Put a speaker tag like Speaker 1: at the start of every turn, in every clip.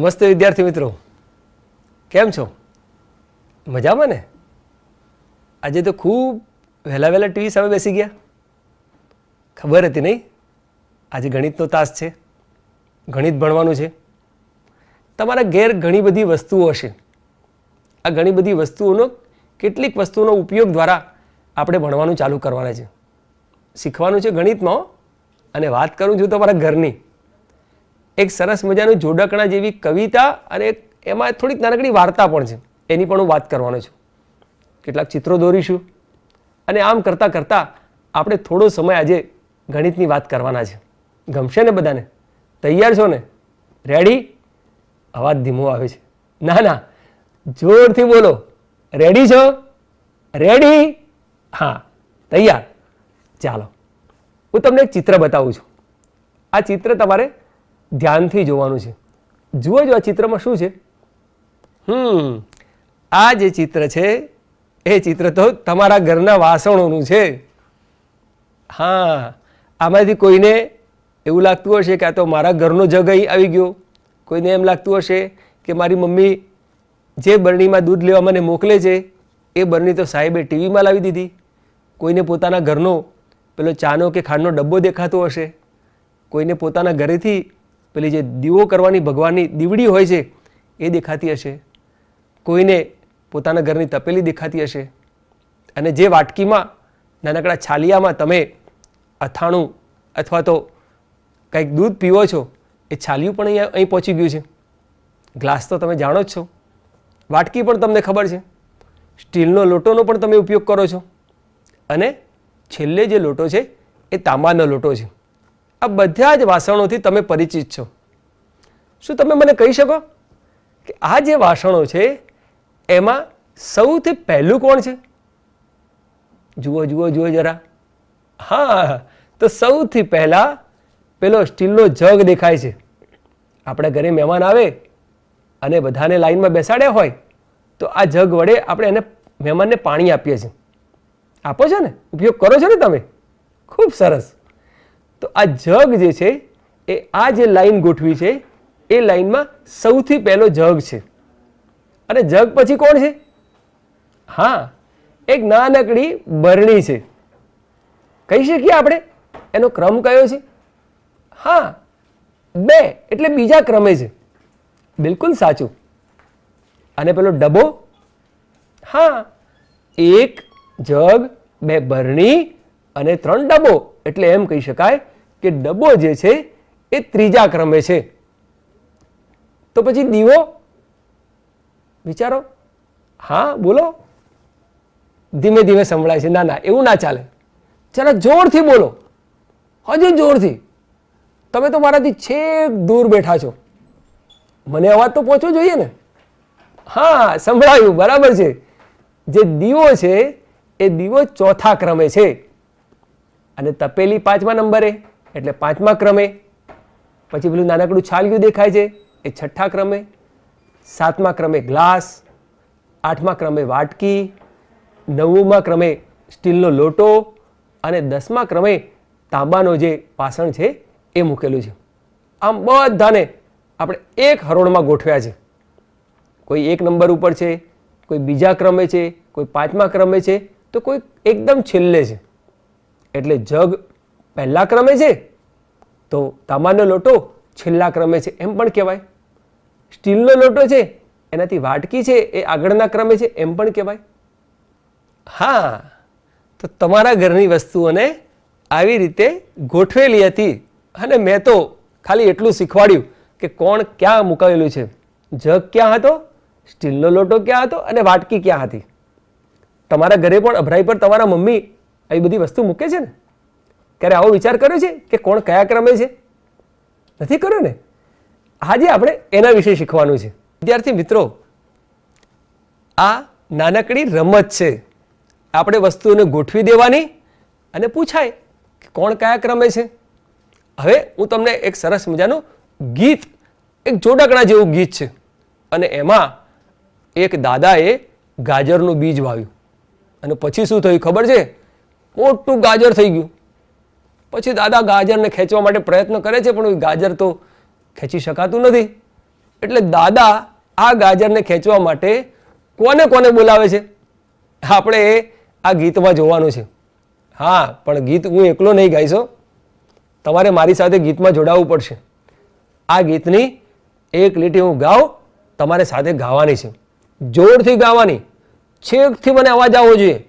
Speaker 1: નમસ્તે વિદ્યાર્થી મિત્રો. કેમ છો? મજામાં ને? આજે તો ખૂબ વહેલા વહેલા ટીવી સામે બેસી ગયા. ખબર હતી નહીં? આજે ગણિતનો તાસ છે. ગણિત ભણવાનું છે. તમારા ઘેર ઘણી બધી વસ્તુઓ હશે. આ ઘણી બધી વસ્તુઓનો કેટલીક વસ્તુઓનો ઉપયોગ દ્વારા આપણે ભણવાનું ચાલુ કરવાના છે. શીખવાનું છે ગણિતમાં અને વાત કરું છું તમારા ઘરની. એક સરસ મજાનું જોડકણા જેવી કવિતા અને એમાં થોડીક નાનકડી વાર્તા પણ છે. એની પણ હું વાત કરવાનો છું. કેટલાક ચિત્રો દોરીશું. અને આમ કરતાં કરતાં આપણે થોડો સમય આજે ગણિતની વાત કરવાના છે. ગમશે ને બધાને? તૈયાર છો ને? રેડી અવાજ ધીમો આવે છે. ના ના. જોરથી બોલો. રેડી છો? રેડી હા. તૈયાર. ચાલો. હું તમને એક ચિત્ર બતાવું છું. આ ચિત્ર તમારે ધ્યાનથી જોવાનું છે. જુઓ જો આ ચિત્રમાં શું છે? હમ. આ જે ચિત્ર છે એ ચિત્ર તો તમારા ઘરના વાસણોનું છે. હા. આમાંથી કોઈને એવું લાગતું હશે કે આ તો મારા ઘરનો જગ અહીં આવી ગયો. કોઈને એમ લાગતું હશે કે મારી મમ્મી જે બરણીમાં દૂધ લેવા મને મોકલે છે એ બરણી તો સાહેબે ટીવીમાં લાવી દીધી. કોઈને પોતાના ઘરનો પેલો ચાનો કે ખાંડનો ડબ્બો દેખાતો હશે. કોઈને પોતાના ઘરેથી પેલી જે દીવો કરવાની ભગવાનની દીવડી હોય છે, એ દેખાતી હશે. કોઈને પોતાના ઘરની તપેલી દેખાતી હશે. અને જે વાટકીમાં, નાનકડા છાલિયામાં તમે અથાણું અથવા તો કંઈક દૂધ પીવો છો, એ છાલિયું પણ અહીંયા અહીં પહોંચી ગયું છે. ગ્લાસ તો તમે જાણો જ છો. વાટકી પણ તમને ખબર છે. સ્ટીલનો લોટોનો પણ તમે ઉપયોગ કરો છો. અને છેલ્લે જે લોટો છે, એ તાંબાનો લોટો છે. આ બધા જ વાસણોથી તમે પરિચિત છો. શું તમે મને કહી શકો કે આ જે વાસણો છે, એમાં સૌથી પહેલું કોણ છે? જુઓ જુઓ જુઓ જરા. હા, તો સૌથી પહેલા પેલો સ્ટીલનો જગ દેખાય છે. આપણા ઘરે મહેમાન આવે અને બધાને લાઈનમાં બેસાડ્યા હોય, તો આ જગ વડે આપણે એને મહેમાનને પાણી આપીએ છીએ. આપો છો ને? ઉપયોગ કરો છો ને તમે? ખૂબ સરસ. તો આ જગ જે છે, એ આ જે લાઈન ગોઠવી છે, એ લાઈનમાં સૌથી પહેલો જગ છે. અને જગ પછી કોણ છે? હા, એક નાનકડી બરણી છે. કહી શકીએ આપણે? એનો ક્રમ કયો છે? હા, બે, એટલે બીજા ક્રમે છે. બિલકુલ સાચું. અને પેલો ડબ્બો? હા, એક જગ, બે બરણી અને ત્રણ ડબ્બો. એટલે એમ કહી શકાય કે ડબ્બો જે છે એ ત્રીજા ક્રમે છે. તો પછી દીવો? વિચારો. હા, બોલો. ધીમે ધીમે સંભળાય છે. ના ના, એવું ના ચાલે. જરા જોરથી બોલો. હજુ જોરથી. તમે તો મારાથી છેક દૂર બેઠા છો. મને અવાજ તો પહોંચવો જોઈએ ને? હા, સંભળાયું. બરાબર છે. જે દીવો છે, એ દીવો ચોથા ક્રમે છે. અને તપેલી પાંચમા નંબરે, એટલે પાંચમા ક્રમે. પછી પેલું નાનકડું છાલિયું દેખાય છે, એ છઠ્ઠા ક્રમે. સાતમા ક્રમે ગ્લાસ, આઠમા ક્રમે વાટકી, નવમા ક્રમે સ્ટીલનો લોટો અને દસમા ક્રમે તાંબાનો જે વાસણ છે, એ મૂકેલું છે. આમ બધાને આપણે એક હરોળમાં ગોઠવ્યા છે. કોઈ એક નંબર ઉપર છે, કોઈ બીજા ક્રમે છે, કોઈ પાંચમા ક્રમે છે, તો કોઈ એકદમ છેલ્લે છે. એટલે જગ પહેલા ક્રમે છે, તો તાંબાનો લોટો છેલ્લા ક્રમે છે, એમ પણ કહેવાય. સ્ટીલનો લોટો છે, એનાથી વાટકી છે, એ આગળના ક્રમે છે, એમ પણ કહેવાય. હા, તો તમારા ઘરની વસ્તુઓને આવી રીતે ગોઠવેલી હતી અને મેં તો ખાલી એટલું શીખવાડ્યું કે કોણ ક્યાં મુકાયેલું છે. જગ ક્યાં હતો, સ્ટીલનો લોટો ક્યાં હતો અને વાટકી ક્યાં હતી. તમારા ઘરે પણ અભરાઈ પર તમારા મમ્મી આવી બધી વસ્તુ મૂકે છે ને? ક્યારે આવો વિચાર કર્યો છે કે કોણ કયા ક્રમે છે? નથી કર્યો ને? આજે આપણે એના વિશે શીખવાનું છે. વિદ્યાર્થી મિત્રો, આ નાનકડી રમત છે. આપણે વસ્તુઓને ગોઠવી દેવાની અને પૂછાય કે કોણ કયા ક્રમે છે? હવે હું તમને એક સરસ મજાનું ગીત, એક જોડકણા જેવું ગીત છે. અને એમાં એક દાદાએ ગાજરનું બીજ વાવ્યું. અને પછી શું થયું ખબર છે? મોટું ગાજર થઈ ગયું. પછી દાદા ગાજરને ખેંચવા માટે પ્રયત્ન કરે છે, પણ એ ગાજર તો ખેંચી શકાતું નથી. એટલે દાદા આ ગાજરને ખેંચવા માટે કોને કોને બોલાવે છે? આપણે આ ગીતમાં જોવાનું છે. હા, પણ ગીત હું એકલો નહીં ગાઈશો તમારે મારી સાથે ગીતમાં જોડાવવું પડશે. આ ગીતની એક લીટી હું ગાઉં, તમારે સાથે ગાવાની છે. જોરથી ગાવાની. છેકથી મને અવાજ આવવો જોઈએ.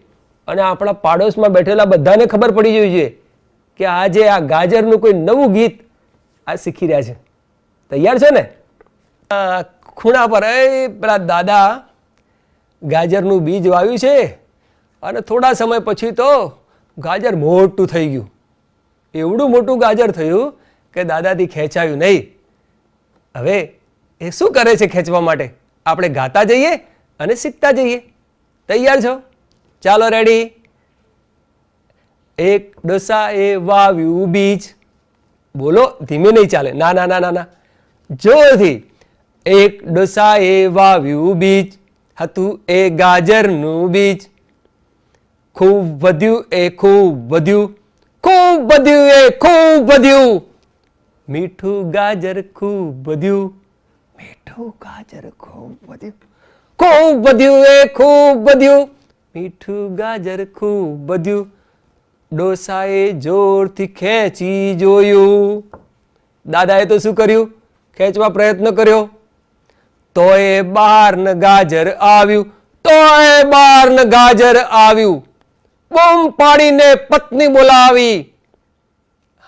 Speaker 1: અને આપણા પાડોશમાં બેઠેલા બધાને ખબર પડી જવી જોઈએ કે આજે આ ગાજરનું કોઈ નવું ગીત આ શીખી રહ્યા છે. તૈયાર છે ને? ખૂણા પર, એ પેલા દાદા, ગાજરનું બીજ વાવ્યું છે અને થોડા સમય પછી તો ગાજર મોટું થઈ ગયું. એવડું મોટું ગાજર થયું કે દાદાથી ખેંચાયું નહીં. હવે એ શું કરે છે ખેંચવા માટે? આપણે ગાતા જઈએ અને શીખતા જઈએ. તૈયાર છો? ચાલો રેડી એક ડોસા એ વાવ્યું બીજ બોલો, ધીમે નહીં ચાલે. ના ના ના ના ના. જોરથી. એક ડોસા એ વાવ્યું બીજ હતું એ ગાજરનું બીજ. ખૂબ વધ્યું એ ખૂબ વધ્યું. ખૂબ વધ્યું એ ખૂબ વધ્યું. મીઠું ગાજર ખૂબ વધ્યું. મીઠું ગાજર ખૂબ વધ્યું. ખૂબ વધ્યું એ ખૂબ વધ્યું. મીઠું ગાજર ખૂબ બધ્યું ડોસાએ જોરથી ખેંચી જોયું. દાદાએ તો શું કર્યું? ખેંચવા પ્રયત્ન કર્યો. તોય બહાર ન ગાજર આવ્યું. તોય બહાર ન ગાજર આવ્યું. બૂમ પાડીને પત્ની બોલાવી.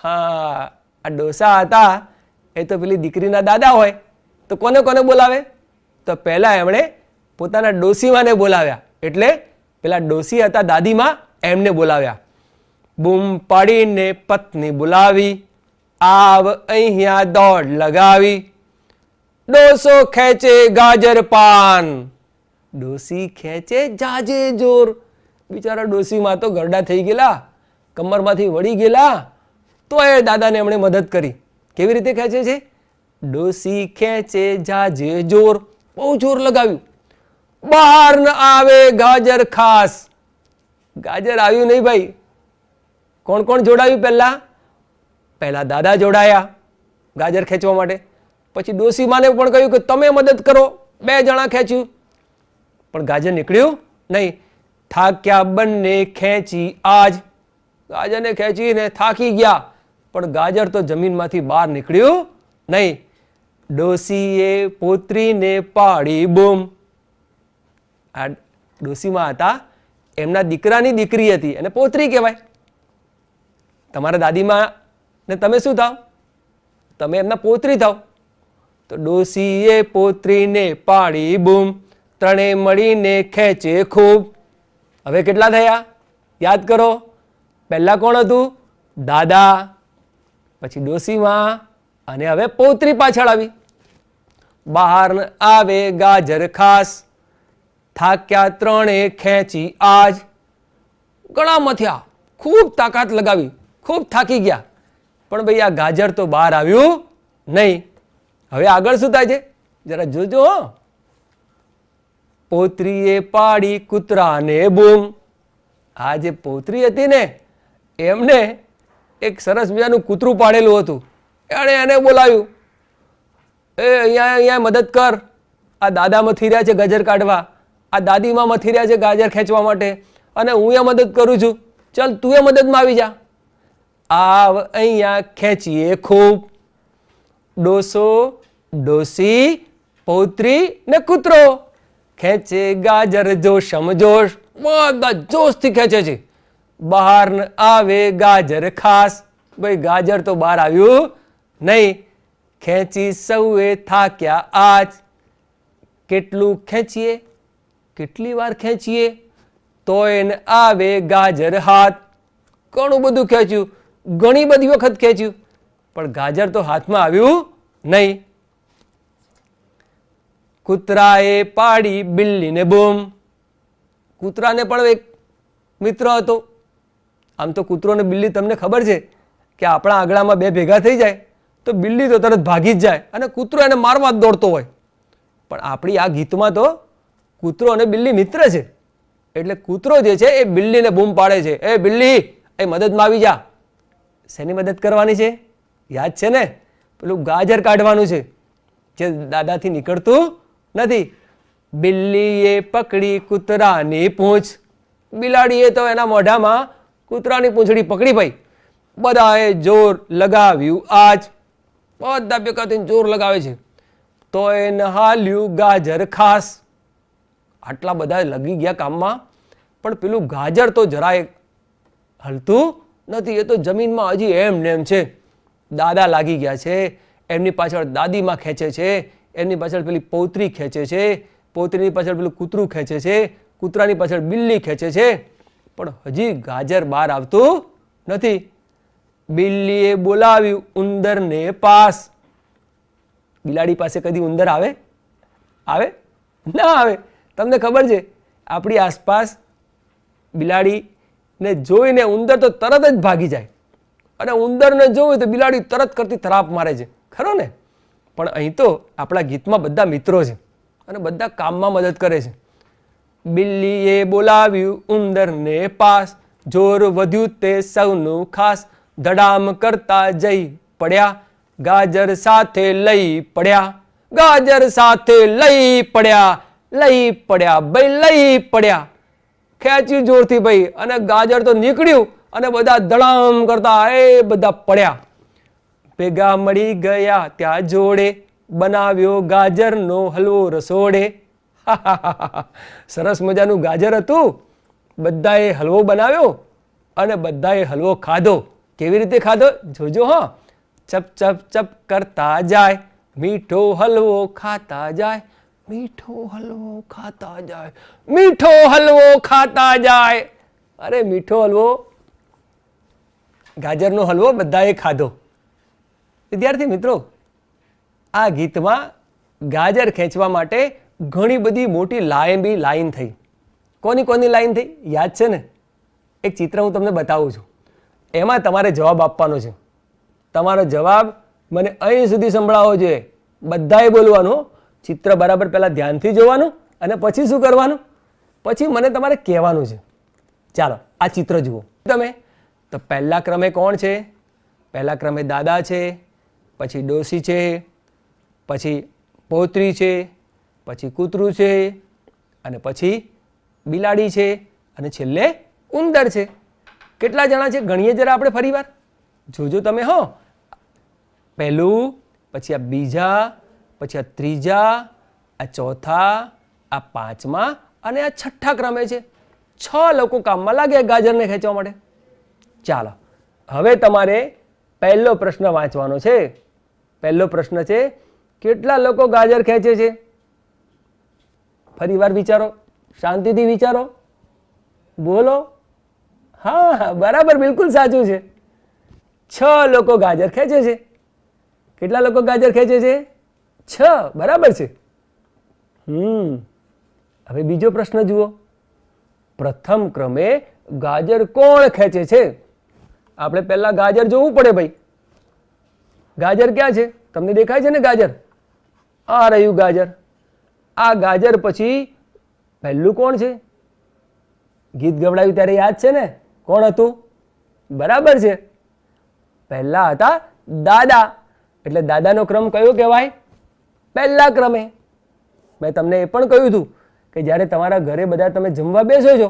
Speaker 1: હા, આ ડોસા હતા. એ તો પેલી દીકરીના દાદા હોય. તો કોને કોને બોલાવે? તો પહેલા એમણે પોતાના ડોસીમાને બોલાવ્યા. એટલે પેલા ડોસી હતા દાદીમાં, એમને બોલાવ્યા. બૂમ પાડીને પત્ની બોલાવી, આવ અહીંયા દોડ લગાવી. ડોસો ખેંચે ગાજર પાન. ડોસી ખેંચે જાજે જોર. બિચારા ડોસીમાં તો ગરડા થઈ ગયેલા, કમરમાંથી વળી ગયેલા. તો એ દાદાને એમણે મદદ કરી. કેવી રીતે ખેંચે છે? ડોસી ખેંચે જાજે જોર. બહુ જોર લગાવ્યું. બહાર ન આવે ગાજર ખાસ. ગાજર આવ્યું નહીં ભાઈ. કોણ કોણ જોડાયું પહેલા? પહેલા દાદા જોડાયા ગાજર ખેંચવા માટે. પછી ડોસીમાને પણ કહ્યું કે તમે મદદ કરો, બે જણા ખેંચ્યું. પણ ગાજર નીકળ્યું નહીં. થાક્યા બંને ખેંચી આજ. ગાજરને ખેંચીને થાકી ગયા. પણ ગાજર તો જમીનમાંથી બહાર નીકળ્યું નહીં. ડોસીએ પોત્રીને પાડી બૂમ. આ ડોસીમાં હતા, એમના દીકરાની દીકરી હતી અને પોત્રી કહેવાય. તમારા દાદીમાં ને તમે શું થાવ? તમે એમના પોત્રી થાવ. તો ડોસીએ પોત્રીને પાડી, બૂમ, ત્રણે મળીને ખેંચે ખૂબ. હવે કેટલા થયા? યાદ કરો, પહેલાં કોણ હતું? દાદા. પછી ડોસીમાં અને હવે પૌત્રી પાછળ આવી. બહાર આવે ગાજર ખાસ. થાક્યા ત્રણે ખેંચી આજ ઘણા મથ્યા ખૂબ તાકાત લગાવી, ખૂબ થાકી ગયા. પણ ભાઈ, આ ગાજર તો બહાર આવ્યું નહીં. હવે આગળ શું થાય છે? જરા જોજો પોત્રીએ પાડી કૂતરાને બૂમ. આ જે પોત્રી હતી ને, એમને એક સરસ મજાનું કૂતરું પાડેલું હતું. એણે એને બોલાવ્યું. એ, અહીંયા અહીંયા મદદ કર. આ દાદામાં મથી રહ્યા છે ગાજર કાઢવા. આ દાદીમાં મથી રહ્યા છે ગાજર ખેંચવા માટે. અને હું એ મદદ કરું છું. ચાલ, તું એ મદદમાં આવી જા. આવ અહીંયા ખેંચીએ ખૂબ. ડોસો, ડોસી, પૌત્રી ને કૂતરો. ખેંચે ગાજર જોશ. બધા જોશથી ખેંચે છે. બહાર આવે ગાજર ખાસ. ભાઈ, ગાજર તો બહાર આવ્યું નહીં. ખેંચી સૌએ થાક્યા આજ. કેટલું ખેંચીએ? કેટલી વાર ખેંચીએ? તો એને આવે ગાજર હાથ. ઘણું બધું ખેંચ્યું. ઘણી બધી વખત ખેંચ્યું. પણ ગાજર તો હાથમાં આવ્યું નહીં. કૂતરાએ પાડી બિલ્લીને બૂમ. કૂતરાને પણ એક મિત્ર હતો. આમ તો કૂતરો અને બિલ્લી તમને ખબર છે કે આપણા આંગણામાં બે ભેગા થઈ જાય તો બિલ્લી તો તરત ભાગી જ જાય અને કૂતરો એને મારવા જ દોડતો હોય. પણ આપણી આ ગીતમાં તો કૂતરો અને બિલ્લી મિત્ર છે. એટલે કૂતરો જે છે એ બિલ્લીને બૂમ પાડે છે. એ બિલ્લી, એ મદદમાં આવી જા. શેની મદદ કરવાની છે? યાદ છે ને? પેલું ગાજર કાઢવાનું છે. જે દાદાથી નીકળતું નથી. બિલ્લીએ પકડી કૂતરાની પૂંછ. બિલાડીએ તો એના મોઢામાં કૂતરાની પૂંછડી પકડી ભાઈ. બધાએ જોર લગાવ્યું આજ. બધા ભેગા થઈને જોર લગાવે છે. તો એ નહાલ્યું ગાજર ખાસ. આટલા બધા લગી ગયા કામમાં. પણ પેલું ગાજર તો જરાય હલતું નથી. એ તો જમીનમાં હજી એમ ને એમ છે. દાદા લાગી ગયા છે. એમની પાછળ દાદીમાં ખેંચે છે. એમની પાછળ પેલી પૌત્રી ખેંચે છે. પૌત્રીની પાછળ પેલું કૂતરું ખેંચે છે. કૂતરાની પાછળ બિલ્લી ખેંચે છે. પણ હજી ગાજર બહાર આવતું નથી. બિલ્લીએ બોલાવ્યું, ઉંદરને પાસ. બિલાડી પાસે કદી ઉંદર આવે? આવે? ના આવે. તમને ખબર છે, આપણી આસપાસ બિલાડીને જોઈને ઉંદર તો તરત જ ભાગી જાય. અને ઉંદરને જોવે તો બિલાડી તરત કરતી તરાપ મારે છે. ખરો ને? પણ અહીં તો આપણા ગીતમાં બધા મિત્રો છે અને બધા કામમાં મદદ કરે છે. બિલ્લીએ બોલાવ્યું ઉંદરને પાસ, જોર વધ્યું તે સૌનું ખાસ. ધડામ કરતા જઈ પડ્યા, ગાજર સાથે લઈ પડ્યા, ગાજર સાથે લઈ પડ્યા. લઈ પડ્યા, ભાઈ લઈ પડ્યા. ખેંચ્યું જોરથી ભાઈ અને ગાજર તો નીકળ્યું અને બધા ધડામ કરતા એ બધા પડ્યા. ભેગા મળી ગયા ત્યાં જોડે, બનાવ્યો ગાજરનો હલવો રસોડે. સરસ મજાનું ગાજર હતું. બધાએ હલવો બનાવ્યો અને બધાએ હલવો ખાધો. કેવી રીતે ખાધો? જોજો, હા. ચપ ચપ ચપ કરતા જાય, મીઠો હલવો ખાતા જાય. મીઠો હલવો ખાતા જાય, મીઠો હલવો ખાતા જાય. અરે મીઠો હલવો, ગાજરનો હલવો બધાએ ખાધો. વિદ્યાર્થી મિત્રો, આ ગીતમાં ગાજર ખેંચવા માટે ઘણી બધી મોટી લાંબી લાઈન થઈ. કોની કોની લાઈન થઈ? યાદ છે ને? એક ચિત્ર હું તમને બતાવું છું. એમાં તમારે જવાબ આપવાનો છે. તમારો જવાબ મને અહીં સુધી સંભળાવવો જોઈએ. બધાએ બોલવાનું. ચિત્ર બરાબર પહેલાં ધ્યાનથી જોવાનું અને પછી શું કરવાનું? પછી મને તમારે કહેવાનું છે. ચાલો, આ ચિત્ર જુઓ. તમે, તો પહેલા ક્રમે કોણ છે? પહેલા ક્રમે દાદા છે, પછી ડોસી છે, પછી પોત્રી છે, પછી કૂતરું છે, અને પછી બિલાડી છે, અને છેલ્લે ઉંદર છે. કેટલા જણા છે? ગણીએ જરા આપણે ફરીવાર. જોજો તમે, હો. પહેલું, પછી આ બીજા પછી આ ત્રીજા, આ ચોથા, આ પાંચમા અને આ છઠ્ઠા ક્રમે છે. છ લોકો કામમાં લાગ્યા ગાજરને ખેંચવા માટે. ચાલો, હવે તમારે પહેલો પ્રશ્ન વાંચવાનો છે. પહેલો પ્રશ્ન છે, કેટલા લોકો ગાજર ખેંચે છે? ફરી વિચારો, શાંતિથી વિચારો. બોલો. હા, બરાબર, બિલકુલ સાચું છે. છ લોકો ગાજર ખેંચે છે. કેટલા લોકો ગાજર ખેંચે છે? છ, બરાબર છે. હમ. હવે બીજો પ્રશ્ન જુઓ. પ્રથમ ક્રમે ગાજર કોણ ખેંચે છે? આપણે પહેલા ગાજર જોવું પડે ભાઈ. ગાજર ક્યાં છે? તમને દેખાય છે ને ગાજર? આ રહ્યું ગાજર. આ ગાજર પછી પહેલું કોણ છે? ગીત ગવડાવ્યું ત્યારે યાદ છે ને? કોણ હતું? બરાબર છે. પહેલા હતા દાદા. એટલે દાદાનો ક્રમ કયો કહેવાય? પહેલા ક્રમે. મેં તમને એ પણ કહ્યું હતું કે જ્યારે તમારા ઘરે બધા તમે જમવા બેસો છો,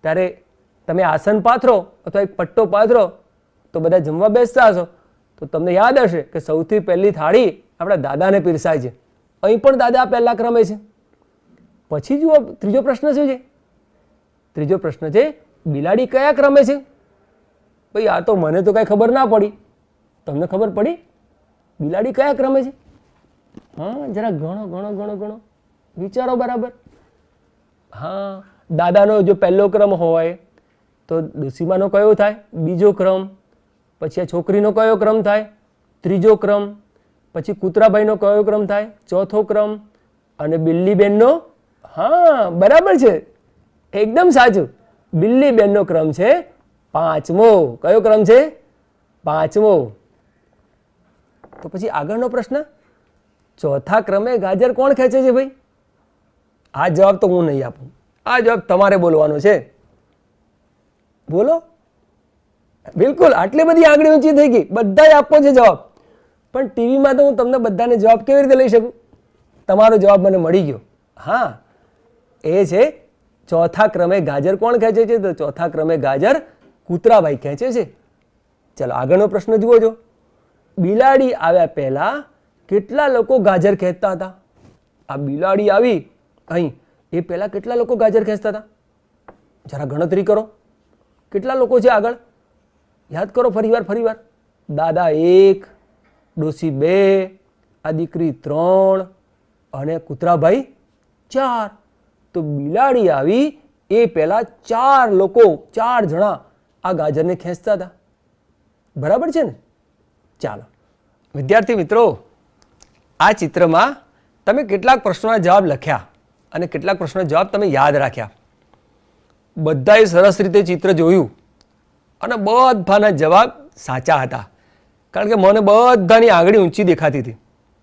Speaker 1: ત્યારે તમે આસન પાથરો અથવા એક પટ્ટો પાથરો, તો બધા જમવા બેસતા હશો. તો તમને યાદ હશે કે સૌથી પહેલી થાળી આપણા દાદાને પીરસાય છે. અહીં પણ દાદા પહેલા ક્રમે છે. પછી જુઓ, ત્રીજો પ્રશ્ન શું છે? ત્રીજો પ્રશ્ન છે, બિલાડી કયા ક્રમે છે? ભાઈ, આ તો મને તો કાંઈ ખબર ના પડી. તમને ખબર પડી? બિલાડી કયા ક્રમે છે? હા, જરા ઘણો ઘણો ઘણો ઘણો. વિચારો બરાબર. હા, દાદાનો જો પહેલો ક્રમ હોય, તો ડોસીમાનો કયો થાય? બીજો ક્રમ, પછી આ છોકરીનો કયો ક્રમ થાય? ત્રીજો ક્રમ, પછી કૂતરાભાઈનો કયો ક્રમ થાય? ચોથો ક્રમ, અને બિલ્લીબેનનો? હા, બરાબર છે. એકદમ સાચું. બિલ્લીબેનનો ક્રમ છે પાંચમો. કયો ક્રમ છે? પાંચમો. તો પછી આગળનો પ્રશ્ન? ચોથા ક્રમે ગાજર કોણ ખેંચે છે ભાઈ? આ જવાબ તો હું નહીં આપું. આ જવાબ તમારે બોલવાનો છે. બોલો. બિલકુલ, આટલી બધી આંગળી ઊંચી થઈ ગઈ. બધાએ આપવો છે જવાબ. પણ ટીવીમાં તો હું તમને બધાને જવાબ કેવી રીતે લઈ શકું? તમારો જવાબ મને મળી ગયો. હા, એ છે ચોથા ક્રમે ગાજર કોણ ખેંચે છે? તો ચોથા ક્રમે ગાજર કૂતરાભાઈ ખેંચે છે. ચાલો, આગળનો પ્રશ્ન જુઓ છો બિલાડી આવ્યા પહેલા કેટલા લોકો ગાજર ખેંચતા હતા? આ બિલાડી આવી, અહીં, એ પહેલાં કેટલા લોકો ગાજર ખેંચતા હતા? જરા ગણતરી કરો. કેટલા લોકો છે આગળ? યાદ કરો ફરીવાર ફરીવાર દાદા એક ડોસી બે, આ દીકરી ત્રણ અને કૂતરાભાઈ ચાર. તો બિલાડી આવી, એ પહેલાં ચાર લોકો, ચાર જણા આ ગાજરને ખેંચતા હતા. બરાબર છે ને? ચાલો. વિદ્યાર્થી મિત્રો આ ચિત્રમાં તમે કેટલાક પ્રશ્નોના જવાબ લખ્યા અને કેટલાક પ્રશ્નોના જવાબ તમે યાદ રાખ્યા. બધાએ સરસ રીતે ચિત્ર જોયું અને બધાના જવાબ સાચા હતા. કારણ કે મને બધાની આંગળી ઊંચી દેખાતી હતી.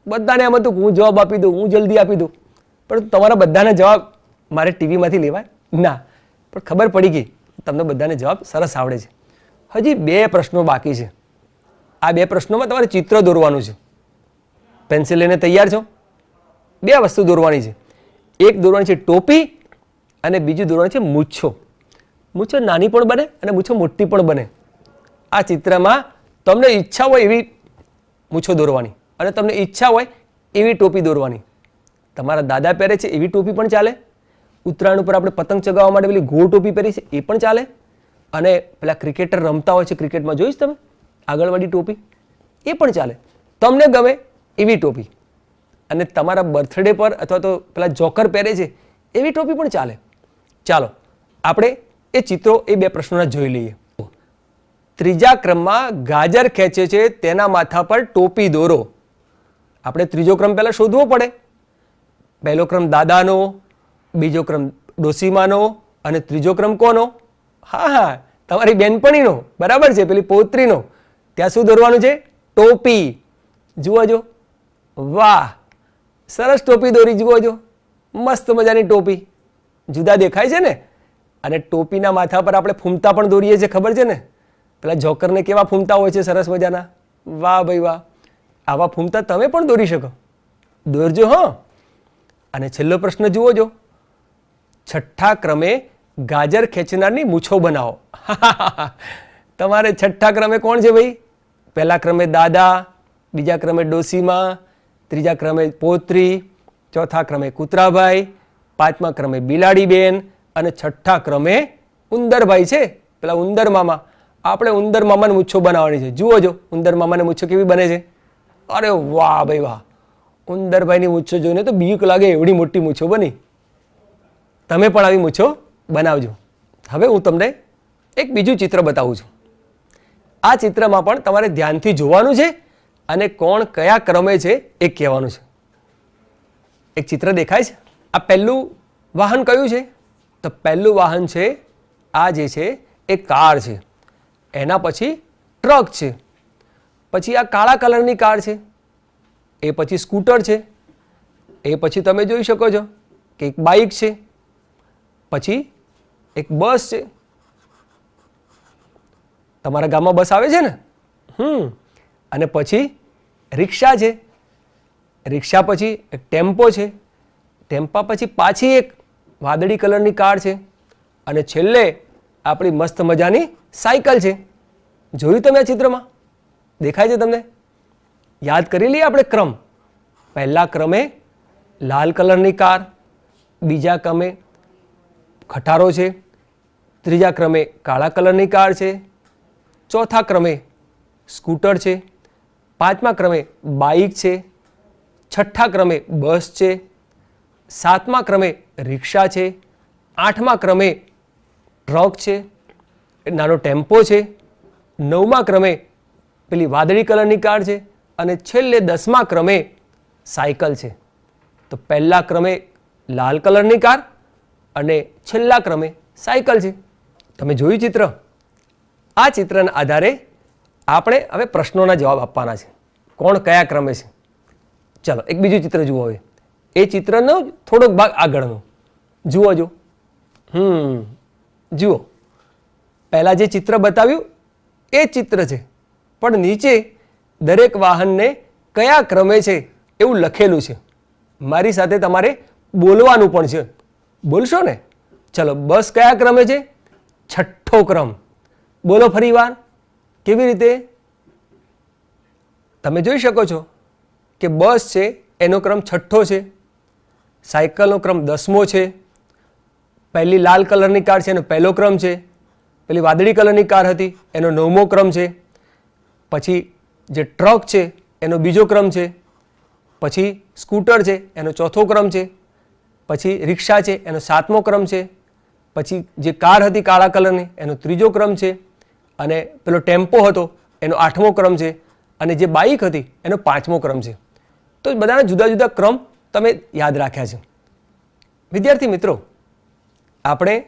Speaker 1: બધાને એમ હતું હું જવાબ આપી દઉં, હું જલ્દી આપી દઉં. પણ તમારા બધાના જવાબ મારે ટીવીમાંથી લેવાય ના. પણ ખબર પડી ગઈ તમને બધાને જવાબ સરસ આવડે છે. હજી બે પ્રશ્નો બાકી છે. આ બે પ્રશ્નોમાં તમારે ચિત્ર દોરવાનું છે. પેન્સિલ લઈને તૈયાર છો? બે વસ્તુ દોરવાની છે. એક દોરવાની છે ટોપી અને બીજું દોરવાની છે મૂછો. મૂછો નાની પણ બને અને મૂછો મોટી પણ બને. આ ચિત્રમાં તમને ઈચ્છા હોય એવી મૂછો દોરવાની અને તમને ઈચ્છા હોય એવી ટોપી દોરવાની. તમારા દાદા પહેરે છે એવી ટોપી પણ ચાલે. ઉત્તરાયણ ઉપર આપણે પતંગ ચગાવવા માટે પેલી ગોળ ટોપી પહેરી છે એ પણ ચાલે. અને પેલા ક્રિકેટર રમતા હોય છે ક્રિકેટમાં જોઈશ તમે? આગળવાળી ટોપી. એ પણ ચાલે. તમને ગમે એવી ટોપી. અને તમારા બર્થડે પર અથવા તો પેલા જોકર પહેરે છે, એવી ટોપી પણ ચાલે. ચાલો, આપણે એ ચિત્રો, એ બે પ્રશ્નોના જોઈ લઈએ. ત્રીજા ક્રમમાં ગાજર ખેંચે છે, તેના માથા પર ટોપી દોરો. આપણે ત્રીજો ક્રમ પહેલાં શોધવો પડે. પહેલો ક્રમ દાદાનો, બીજો ક્રમ ડોસીમાનો, અને ત્રીજો ક્રમ કોનો? હા હા, તમારી બેનપણીનો, બરાબર છે, પેલી પૌત્રીનો. ત્યાં શું દોરવાનું છે? ટોપી. જુઓ જો. વાહ! સરસ ટોપી દોરી જુઓ જો. મસ્ત મજાની ટોપી. જુદા દેખાય છે ને? અને ટોપીના માથા પર આપણે ફૂમતા પણ દોરીએ છીએ, ખબર છે ને? પેલા જોકરને કેવા ફૂમતા હોય છે સરસ મજાના? વાહ ભાઈ વાહ. આવા ફૂમતા તમે પણ દોરી શકો. દોરજો, હં. અને છેલ્લો પ્રશ્ન જુઓ જો. છઠ્ઠા ક્રમે ગાજર ખેંચનારની મૂછો બનાવો. તમારે છઠ્ઠા ક્રમે કોણ છે ભાઈ? પહેલા ક્રમે દાદા, બીજા ક્રમે ડોસીમાં ત્રીજા ક્રમે પોત્રી, ચોથા ક્રમે કૂતરાભાઈ, પાંચમા ક્રમે બિલાડીબેન અને છઠ્ઠા ક્રમે ઉંદરભાઈ છે. પેલા ઉંદર મામા. આપણે ઉંદર મામાને મૂછો બનાવવાની છે. જુઓ જો, ઉંદર મામાને મૂછો કેવી બને છે? અરે વાહ ભાઈ વાહ. ઉંદરભાઈની મૂછો જોઈને તો બીક લાગે, એવડી મોટી મૂછો બની. તમે પણ આવી મૂછો બનાવજો. હવે હું તમને એક બીજું ચિત્ર બતાવું છું. આ ચિત્રમાં પણ તમારે ધ્યાનથી જોવાનું છે. અને કોણ કયા ક્રમે છે એ કહેવાનું છે. એક ચિત્ર દેખાય છે? આ પહેલું વાહન કયું છે? તો પહેલું વાહન છે, આ જે છે, એ કાર છે. એના પછી ટ્રક છે. પછી આ કાળા કલરની કાર છે. એ પછી સ્કૂટર છે. એ પછી તમે જોઈ શકો છો કે એક બાઇક છે. પછી એક બસ છે. તમારા ગામમાં બસ આવે છે ને? હમ. અને પછી રિક્ષા છે. રિક્ષા પછી એક ટેમ્પો છે. ટેમ્પા પછી પાછી એક વાદળી કલરની કાર છે. અને છેલ્લે આપણી મસ્ત મજાની સાયકલ છે. જોયું તમે આ ચિત્રમાં? દેખાય છે તમને? યાદ કરી લઈએ આપણે ક્રમ. પહેલા ક્રમે લાલ કલરની કાર, બીજા ક્રમે ખટારો છે, ત્રીજા ક્રમે કાળા કલરની કાર છે, ચોથા ક્રમે સ્કૂટર છે પાંચમા ક્રમે બાઇક છે, છઠ્ઠા ક્રમે બસ છે, સાતમા ક્રમે રિક્ષા છે, આઠમા ક્રમે ટ્રક છે નાનો ટેમ્પો છે, નવમા ક્રમે પેલી વાદળી કલરની કાર છે અને છેલ્લે દસમા ક્રમે સાયકલ છે. તો પહેલા ક્રમે લાલ કલરની કાર અને છેલ્લા ક્રમે સાયકલ છે. તમે જોયું ચિત્ર? આ ચિત્રના આધારે આપણે હવે પ્રશ્નોના જવાબ આપવાના છે. કોણ કયા ક્રમે છે? ચાલો, એક બીજું ચિત્ર જુઓ હવે. એ ચિત્રનો થોડોક ભાગ આગળનો. જુઓ જો. હમ, જુઓ. પહેલાં જે ચિત્ર બતાવ્યું, એ ચિત્ર છે. પણ નીચે દરેક વાહનને કયા ક્રમે છે એવું લખેલું છે. મારી સાથે તમારે બોલવાનું પણ છે. બોલશો ને? ચલો, બસ કયા ક્રમે છે? છઠ્ઠો ક્રમ. બોલો ફરી વાર. કેવી રીતે? તમે જોઈ શકો છો કે બસ છે, એનો ક્રમ છઠ્ઠો છે, સાયકલનો ક્રમ દસમો છે, પહેલી લાલ કલરની કાર છે, એનો પહેલો ક્રમ છે, પેલી વાદળી કલરની કાર હતી, એનો નવમો ક્રમ છે, પછી જે ટ્રક છે, એનો બીજો ક્રમ છે, પછી સ્કૂટર છે, એનો ચોથો ક્રમ છે, પછી રિક્ષા છે, એનો સાતમો ક્રમ છે, પછી જે કાર હતી કાળા કલરની, એનો ત્રીજો ક્રમ છે અને પેલો ટેમ્પો હતો, એનો આઠમો ક્રમ છે, અને જે બાઇક હતી, એનો પાંચમો ક્રમ છે. તો બધાના જુદા જુદા ક્રમ તમે યાદ રાખ્યા છે. વિદ્યાર્થી મિત્રો, આપણે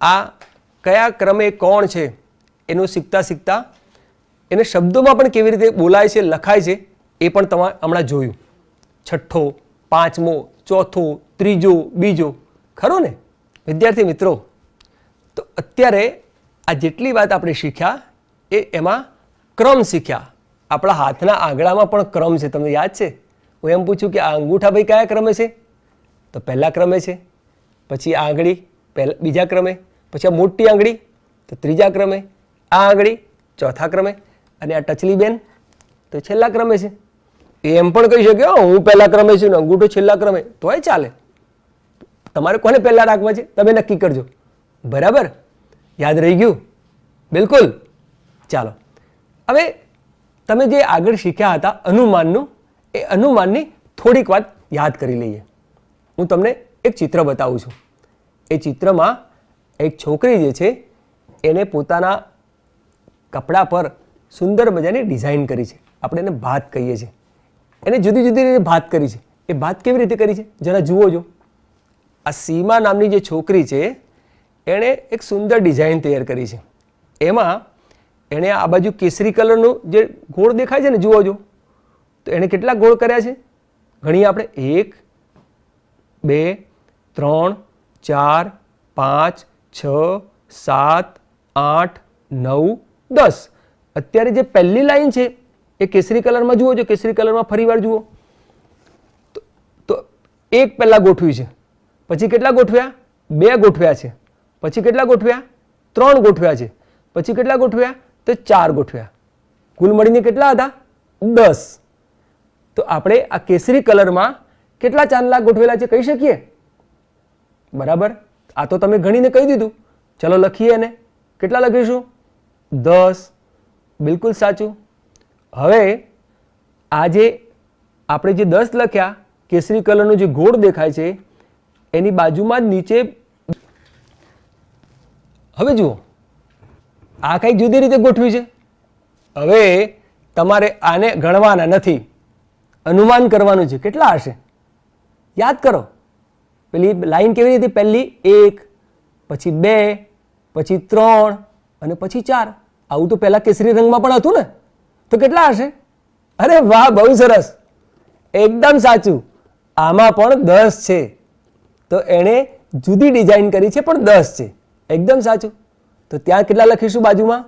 Speaker 1: આ કયા ક્રમે કોણ છે, એનું શીખતા શીખતા, એને શબ્દોમાં પણ કેવી રીતે બોલાય છે, લખાય છે, એ પણ તમારે હમણાં જોયું. છઠ્ઠો, પાંચમો, ચોથો, ત્રીજો, બીજો. ખરો ને? વિદ્યાર્થી મિત્રો, તો અત્યારે આ જેટલી વાત આપણે શીખ્યા એ એમાં ક્રમ શીખ્યા. આપણા હાથના આંગળામાં પણ ક્રમ છે. તમને યાદ છે? હું એમ પૂછું કે આ અંગૂઠા ભાઈ કયા ક્રમે છે? તો પહેલા ક્રમે છે પછી આંગળી પહેલા બીજા ક્રમે પછી આ મોટી આંગળી તો ત્રીજા ક્રમે આ આંગળી ચોથા ક્રમે અને આ ટચલી બેન તો છેલ્લા ક્રમે છે. એ એમ પણ કહી શકે "હો, હું પહેલા ક્રમે છું ને અંગૂઠો છેલ્લા ક્રમે. તોય ચાલે. તમારે કોને પહેલાં રાખવા છે? તમે નક્કી કરજો. બરાબર? યાદ રહી ગયું? બિલકુલ. ચાલો. હવે તમે જે આગળ શીખ્યા હતા અનુમાનનું, એ અનુમાનની થોડીક વાત યાદ કરી લઈએ. હું તમને એક ચિત્ર બતાવું છું. એ ચિત્રમાં એક છોકરી જે છે, એને પોતાના કપડાં પર સુંદર મજાની ડિઝાઇન કરી છે. આપણે એને ભાત કહીએ છીએ. એને જુદી જુદી રીતે ભાત કરી છે. એ ભાત કેવી રીતે કરી છે? જરા જુઓ જો. આ સીમા નામની જે છોકરી છે એણે એક સુંદર ડિઝાઇન તૈયાર કરી છે. એમાં એણે આ બાજુ કેસરી કલરનું જે ગોળ દેખાય છે ને, જુઓ જો. તો એણે કેટલા ગોળ કર્યા છે? ઘણી આપણે. એક, બે, ત્રણ, ચાર, પાંચ, છ, સાત, આઠ, નવ, દસ. અત્યારે જે પહેલી લાઈન છે એ કેસરી કલરમાં જુઓ જો, કેસરી કલરમાં ફરીવાર જુઓ. તો- એક પહેલાં ગોઠવ્યું છે. પછી કેટલા ગોઠવ્યા? બે ગોઠવ્યા છે. પછી કેટલા ગોઠવ્યા? ત્રણ ગોઠવ્યા છે. પછી કેટલા ગોઠવ્યા? તો ચાર ગોઠવ્યા. કુલ મળીને કેટલા હતા? દસ. તો આપણે આ કેસરી કલરમાં કેટલા ચાંદલા ગોઠવેલા છે કહી શકીએ? બરાબર? આ તો તમે ગણીને કહી દીધું. ચલો લખીએ એને. કેટલા લખીશું? દસ. બિલકુલ સાચું. હવે આ જે આપણે જે દસ લખ્યા, કેસરી કલરનું જે ગોળ દેખાય છે, એની બાજુમાં જ નીચે હવે જુઓ, આ કંઈક જુદી રીતે ગોઠવી છે. હવે તમારે આને ગણવાના નથી. અનુમાન કરવાનું છે. કેટલા હશે? યાદ કરો. પેલી લાઈન કેવી રીતે પહેલી એક, પછી બે, પછી ત્રણ અને પછી ચાર. આવું તો પહેલાં કેસરી રંગમાં પણ હતું ને. તો કેટલા હશે? અરે વાહ, બહુ સરસ. એકદમ સાચું. આમાં પણ દસ છે. તો એણે જુદી ડિઝાઇન કરી છે, પણ દસ છે. એકદમ સાચું. તો ત્યાં કેટલા લખીશું બાજુમાં?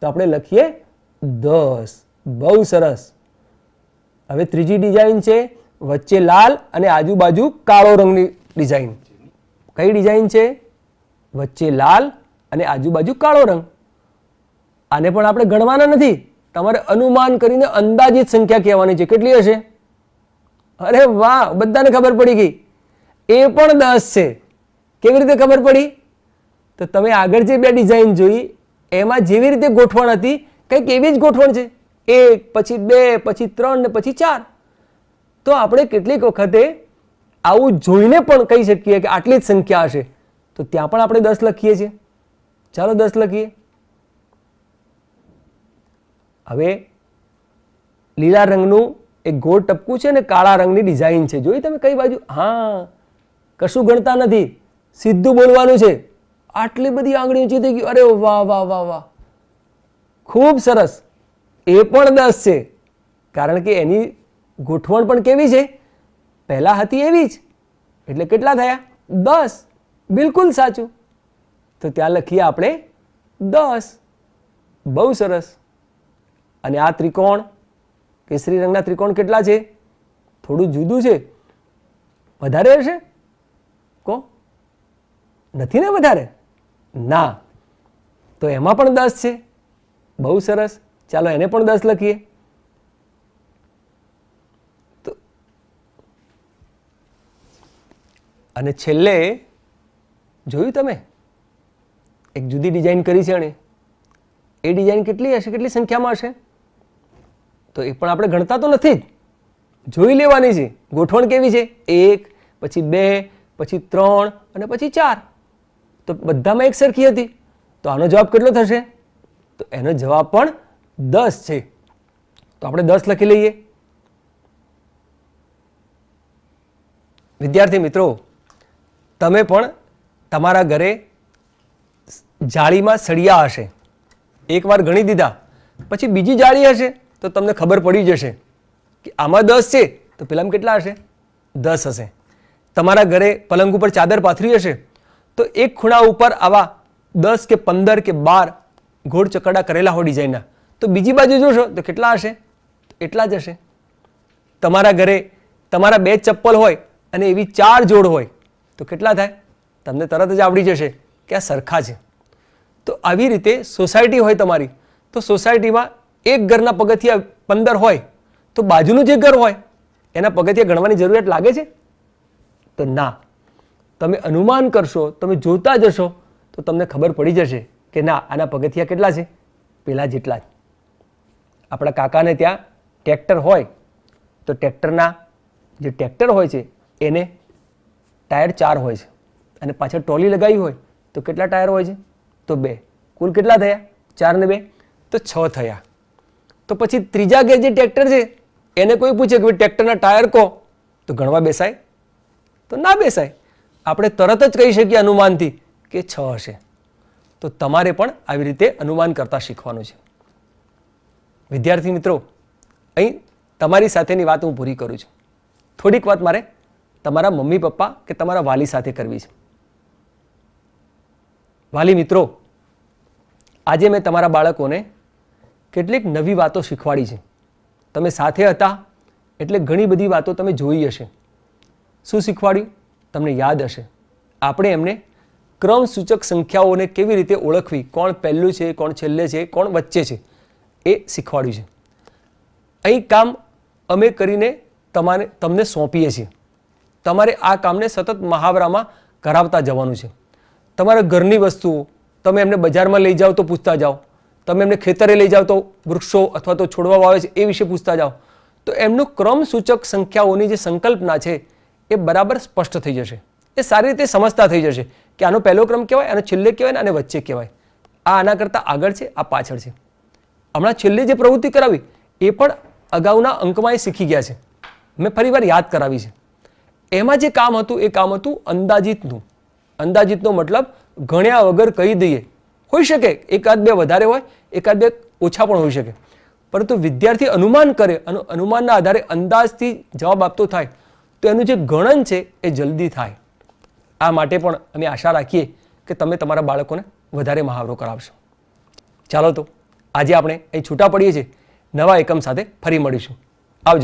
Speaker 1: તો આપણે લખીએ દસ. બહુ સરસ. હવે ત્રીજી ડિઝાઇન છે વચ્ચે લાલ અને આજુબાજુ કાળો રંગની ડિઝાઇન. કઈ ડિઝાઇન છે? વચ્ચે લાલ અને આજુબાજુ કાળો રંગ. આને પણ આપણે ગણવાના નથી. તમારે અનુમાન કરીને અંદાજિત સંખ્યા કહેવાની છે. કેટલી હશે? અરે વાહ, બધાને ખબર પડી ગઈ. એ પણ દસ છે. કેવી રીતે ખબર પડી? તો તમે આગળ જે બે ડિઝાઇન જોઈ, એમાં જેવી રીતે ગોઠવણ હતી, કંઈક એવી જ ગોઠવણ છે. એક, પછી બે, પછી ત્રણ ને પછી ચાર. તો આપણે કેટલીક વખતે આવું જોઈને પણ કહી શકીએ કે આટલી જ સંખ્યા હશે. તો ત્યાં પણ આપણે દસ લખીએ છીએ. ચાલો દસ લખીએ. હવે લીલા રંગનું એક ગોળ ટપકું છે ને કાળા રંગની ડિઝાઇન છે. જોઈ તમે કઈ બાજુ? હા, કશું ગણતા નથી. સીધું બોલવાનું છે. આટલી બધી આંગળી ઊંચી થઈ ગઈ. અરે વાહ વાહ વાહ વાહ. ખૂબ સરસ. એ પણ દસ છે. કારણ કે એની ગોઠવણ પણ કેવી છે? પહેલાં હતી એવી જ. એટલે કેટલા થયા? દસ. બિલકુલ સાચું. તો ત્યાં લખીએ આપણે દસ. બહુ સરસ. અને આ ત્રિકોણ, કેસરી રંગના ત્રિકોણ કેટલા છે? થોડું જુદું છે. વધારે હશે? કો નથી ને વધારે? ના, તો એમાં પણ દસ છે. બહુ સરસ. ચાલો એને પણ દસ લખીએ. તો અને છેલ્લે, જોયું તમે? એક જુદી ડિઝાઇન કરી છે એણે. એ ડિઝાઇન કેટલી હશે? કેટલી સંખ્યામાં હશે? તો એ પણ આપણે ગણતા તો નથી જ. જોઈ લેવાની છે. ગોઠવણ કેવી છે? એક, પછી બે, પછી ત્રણ, અને પછી ચાર. તો બધામાં એક સરખી હતી. તો આનો જવાબ કેટલો થશે? તો એનો જવાબ પણ દસ છે. તો આપણે દસ લખી લઈએ. વિદ્યાર્થી મિત્રો, તમે પણ તમારા ઘરે જાળીમાં સળિયા હશે. એકવાર ગણી દીધા. પછી બીજી જાળી હશે, તો તમને ખબર પડી જશે કે આમાં દસ છે, તો પેલામાં કેટલા હશે? દસ હશે. તમારા ઘરે પલંગ ઉપર ચાદર પાથરી હશે તો એક ખૂણા ઉપર આવા દસ કે પંદર કે બાર ગોળ ચકડા કરેલા હોય ડિઝાઇનના તો બીજી બાજુ જોશો તો કેટલા હશે? એટલા જ હશે. તમારા ઘરે તમારા બે ચપ્પલ હોય અને એવી ચાર જોડ હોય, તો કેટલા થાય? તમને તરત જ આવડી જશે કે આ સરખા છે. તો આવી રીતે સોસાયટી હોય તમારી. તો સોસાયટીમાં એક ઘરના પગથિયા પંદર હોય, તો બાજુનું જે ઘર હોય, એના પગથિયા ગણવાની જરૂરિયાત લાગે છે? તો ના. તમે અનુમાન કરશો, તમે જોતા જશો, તો તમને ખબર પડી જશે કે ના, આના પગથિયા કેટલા છે? પેલા જેટલા જ. આપણા કાકાને ત્યાં ટ્રેક્ટર હોય, તો ટ્રેક્ટરના જે ટ્રેક્ટર હોય છે, એને ટાયર ચાર હોય છે. અને પાછળ ટ્રોલી લગાવી હોય, તો કેટલા ટાયર હોય છે? તો બે. કુલ કેટલા થયા? ચાર ને બે. તો છ થયા. તો પછી ત્રીજા ગેર જે ટ્રેક્ટર છે, એને કોઈ પૂછે કે ટ્રેક્ટરના ટાયર કહો તો ગણવા બેસાય? તો ના બેસાય. આપણે તરત જ કહી શકીએ અનુમાનથી કે છ હશે. તો તમારે પણ આવી રીતે અનુમાન કરતા શીખવાનું છે. વિદ્યાર્થી મિત્રો, અહીં તમારી સાથેની વાત હું પૂરી કરું છું. થોડીક વાત મારે તમારા મમ્મી પપ્પા કે તમારા વાલી સાથે કરવી છે. વાલી મિત્રો, આજે મેં તમારા બાળકોને કેટલીક નવી વાતો શીખવાડી છે. તમે સાથે હતા, એટલે ઘણી બધી વાતો તમે જોઈ હશે. શું શીખવાડ્યું? તમને યાદ હશે. આપણે એમને ક્રમસૂચક સંખ્યાઓને કેવી રીતે ઓળખવી, કોણ પહેલું છે, કોણ છેલ્લે છે, કોણ વચ્ચે છે, એ શીખવાડ્યું છે. અહીં કામ અમે કરીને તમારે, તમને સોંપીએ છીએ. તમારે આ કામને સતત મહાવરામાં કરાવતા જવાનું છે. તમારા ઘરની વસ્તુઓ, તમે એમને બજારમાં લઈ જાઓ તો પૂછતા જાઓ. તમે એમને ખેતરે લઈ જાઓ તો વૃક્ષો અથવા તો છોડવા વાવે છે એ વિશે પૂછતા જાઓ. તો એમનું ક્રમસૂચક સંખ્યાઓની જે સંકલ્પના છે એ બરાબર સ્પષ્ટ થઈ જશે. એ સારી રીતે સમજતા થઈ જશે કે આનો પહેલો ક્રમ કહેવાય અને છેલ્લે કહેવાય અને વચ્ચે કહેવાય. આ આના કરતાં આગળ છે, આ પાછળ છે. હમણાં છેલ્લે જે પ્રવૃત્તિ કરાવી, એ પણ અગાઉના અંકમાં એ શીખી ગયા છે. મેં ફરીવાર યાદ કરાવી છે. એમાં જે કામ હતું, એ કામ હતું અંદાજિતનું. અંદાજિતનો મતલબ ગણ્યા વગર કહી દઈએ. હોઈ શકે, એકાદ બે વધારે હોય, એકાદ બે ઓછા પણ હોઈ શકે. પરંતુ વિદ્યાર્થી અનુમાન કરે અને અનુમાનના આધારે અંદાજથી જવાબ આપતો થાય તો એનું જે ગણન છે એ જલ્દી થાય. આ માટે પણ અમે આશા રાખીએ કે તમે તમારા બાળકોને વધારે મહાવરો કરાવશો. ચાલો તો આજે આપણે અહીં છૂટા પડીએ છીએ. નવા એકમ સાથે ફરી મળીશું. આવજો.